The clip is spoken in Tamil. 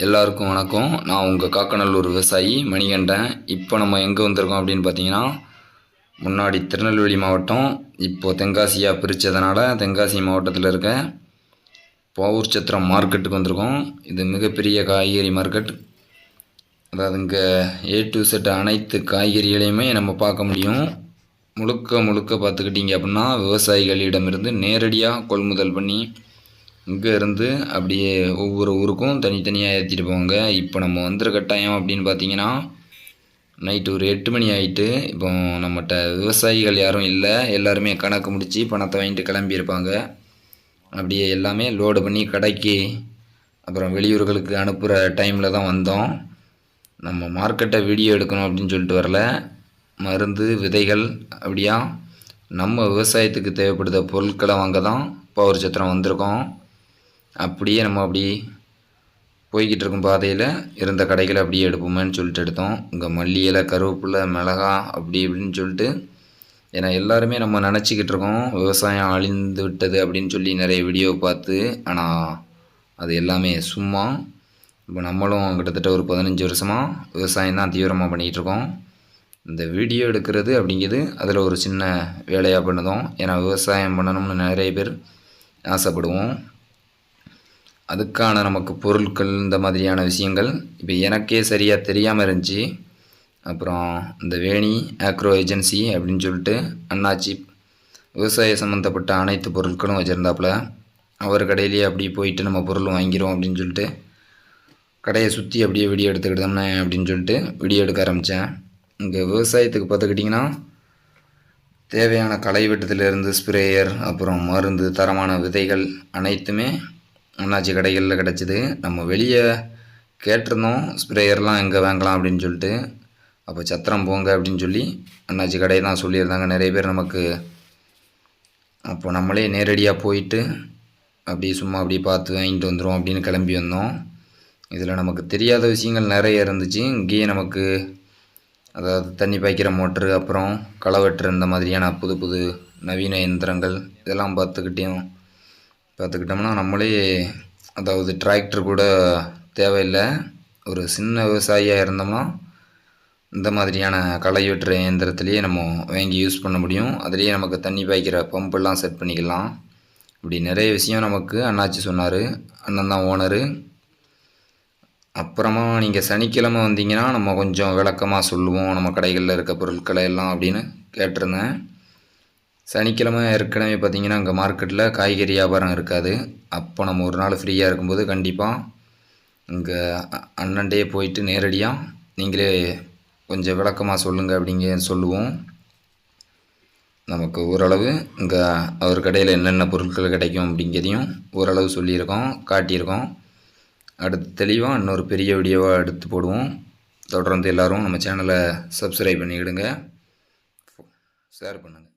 எல்லாருக்கும் வணக்கம். நான் உங்கள் காக்கநல்லூர் விவசாயி மணிகண்டன். இப்போ நம்ம எங்கே வந்திருக்கோம் அப்படின்னு பார்த்தீங்கன்னா முன்னாடி திருநெல்வேலி மாவட்டம் இப்போது தென்காசியாக பிரித்ததுனால தென்காசி மாவட்டத்தில் இருக்க பாவூர் சத்திரம் மார்க்கெட்டுக்கு வந்திருக்கோம். இது மிகப்பெரிய காய்கறி மார்க்கெட். அதாவது இங்கே ஏ டு செட் அனைத்து காய்கறிகளையுமே நம்ம பார்க்க முடியும். முழுக்க முழுக்க பார்த்துக்கிட்டிங்க அப்படின்னா விவசாயிகளிடமிருந்து நேரடியாக கொள்முதல் பண்ணி இங்கே இருந்து அப்படியே ஒவ்வொரு ஊருக்கும் தனித்தனியாக ஏற்றிட்டு போவாங்க இப்போ நம்ம வந்துற கட்டாயம் அப்படின்னு பார்த்தீங்கன்னா நைட்டு ஒரு எட்டு மணி ஆகிட்டு இப்போ நம்மகிட்ட விவசாயிகள் யாரும் இல்லை. எல்லாருமே கணக்கு முடித்து பணத்தை வாங்கிட்டு கிளம்பியிருப்பாங்க அப்படியே எல்லாமே லோடு பண்ணி கடைக்கு அப்புறம் வெளியூர்களுக்கு அனுப்புகிற டைமில் தான் வந்தோம். நம்ம மார்க்கெட்டை வீடியோ எடுக்கணும் அப்படின்னு சொல்லிட்டு வரல. மருந்து விதைகள் அப்படியா? நம்ம விவசாயத்துக்கு தேவைப்படுத பொருட்களை வாங்க தான் பவர் சத்திரம் வந்திருக்கோம். அப்படியே நம்ம அப்படி போய்கிட்டு இருக்கும் பாதையில் இருந்த கடைகளை அப்படியே எடுப்போமேன்னு சொல்லிட்டு எடுத்தோம். இங்கே மல்லி இலை கருவேப்பிலை மிளகா அப்படி இப்படின்னு சொல்லிட்டு ஏன்னா எல்லாருமே நம்ம நினச்சிக்கிட்டு இருக்கோம் விவசாயம் அழிந்து விட்டது அப்படின்னு சொல்லி நிறைய வீடியோ பார்த்து ஆனால் அது எல்லாமே சும்மா. இப்போ நம்மளும் கிட்டத்தட்ட ஒரு பதினஞ்சு வருஷமாக விவசாயம் தான் தீவிரமாக பண்ணிகிட்டு இருக்கோம். இந்த வீடியோ எடுக்கிறது அப்படிங்கிறது அதில் ஒரு சின்ன வேலையாக பண்ணுதோம். ஏன்னா விவசாயம் பண்ணணும்னு நிறைய பேர் ஆசைப்படுவோம். அதுக்கான நமக்கு பொருட்கள் இந்த மாதிரியான விஷயங்கள் இப்போ எனக்கே சரியாக தெரியாமல் இருந்துச்சு. அப்புறம் இந்த வேணி ஆக்ரோ ஏஜென்சி அப்படின்னு சொல்லிட்டு அண்ணாச்சி விவசாய சம்மந்தப்பட்ட அனைத்து பொருட்களும் வச்சுருந்தாப்புல. அவர் கடையிலேயே அப்படியே போயிட்டு நம்ம பொருள் வாங்கிடுவோம் அப்படின்னு சொல்லிட்டு கடையை சுற்றி அப்படியே வீடியோ எடுத்துக்கிட்டோம்னே அப்படின்னு சொல்லிட்டு வீடியோ எடுக்க ஆரம்பித்தேன் இங்கே விவசாயத்துக்கு பார்த்துக்கிட்டிங்கன்னா தேவையான களை வெட்டத்திலிருந்து ஸ்ப்ரேயர் அப்புறம் மருந்து தரமான விதைகள் அனைத்துமே அண்ணாச்சி கடைகளில் கிடச்சிது. நம்ம வெளியே கேட்டிருந்தோம் ஸ்ப்ரேயர்லாம் எங்கே வாங்கலாம் அப்படின்னு சொல்லிட்டு. அப்போ சத்திரம் போங்க அப்படின்னு சொல்லி அண்ணாச்சி கடை தான் சொல்லியிருந்தாங்க. நிறைய பேர் நமக்கு அப்போ நம்மளே நேரடியாக போயிட்டு அப்படியே சும்மா அப்படியே பார்த்து வாங்கிட்டு வந்துடும் அப்படின்னு கிளம்பி வந்தோம். இதில் நமக்கு தெரியாத விஷயங்கள் நிறைய இருந்துச்சு. இங்கேயே நமக்கு அதாவது தண்ணி பாய்க்கிற மோட்ரு அப்புறம் களை வெட்டுற இந்த மாதிரியான புது புது நவீன இயந்திரங்கள் இதெல்லாம் பார்த்துக்கிட்டேயும் பார்த்துக்கிட்டோம்னா நம்மளே அதாவது டிராக்டர் கூட தேவையில்லை. ஒரு சின்ன விவசாயியாக இருந்தோம்னா இந்த மாதிரியான களை வெட்டுற இயந்திரத்துலேயே நம்ம வாங்கி யூஸ் பண்ண முடியும். அதுலேயே நமக்கு தண்ணி பாய்க்கிற பம்பெல்லாம் செட் பண்ணிக்கலாம். இப்படி நிறைய விஷயம் நமக்கு அண்ணாச்சி சொன்னார். அண்ணன் தான் ஓனரு அப்புறமா நீங்கள் சனிக்கிழமை வந்தீங்கன்னா நம்ம கொஞ்சம் விளக்கமாக சொல்லுவோம். நம்ம கடைகளில் இருக்க பொருட்களை எல்லாம் அப்படின்னு கேட்டிருந்தேன். சனிக்கிழமை ஏற்கனவே பார்த்தீங்கன்னா அங்கே மார்க்கெட்டில் காய்கறி வியாபாரம் இருக்காது. அப்போ நம்ம ஒரு நாள் ஃப்ரீயாக இருக்கும்போது கண்டிப்பாக இங்கே அண்ணன்டே போயிட்டு நேரடியாக நீங்களே கொஞ்சம் விளக்கமாக சொல்லுங்கள் அப்படிங்க சொல்லுவோம். நமக்கு ஓரளவு இங்கே அவர் கடையில் என்னென்ன பொருட்கள் கிடைக்கும் அப்படிங்கிறதையும் ஓரளவு சொல்லியிருக்கோம் காட்டியிருக்கோம். அடுத்து தெளிவாக இன்னொரு பெரிய வீடியோவாக எடுத்து போடுவோம். தொடர்ந்து எல்லோரும் நம்ம சேனலை சப்ஸ்கிரைப் பண்ணிக்கிடுங்க. ஷேர் பண்ணுங்கள்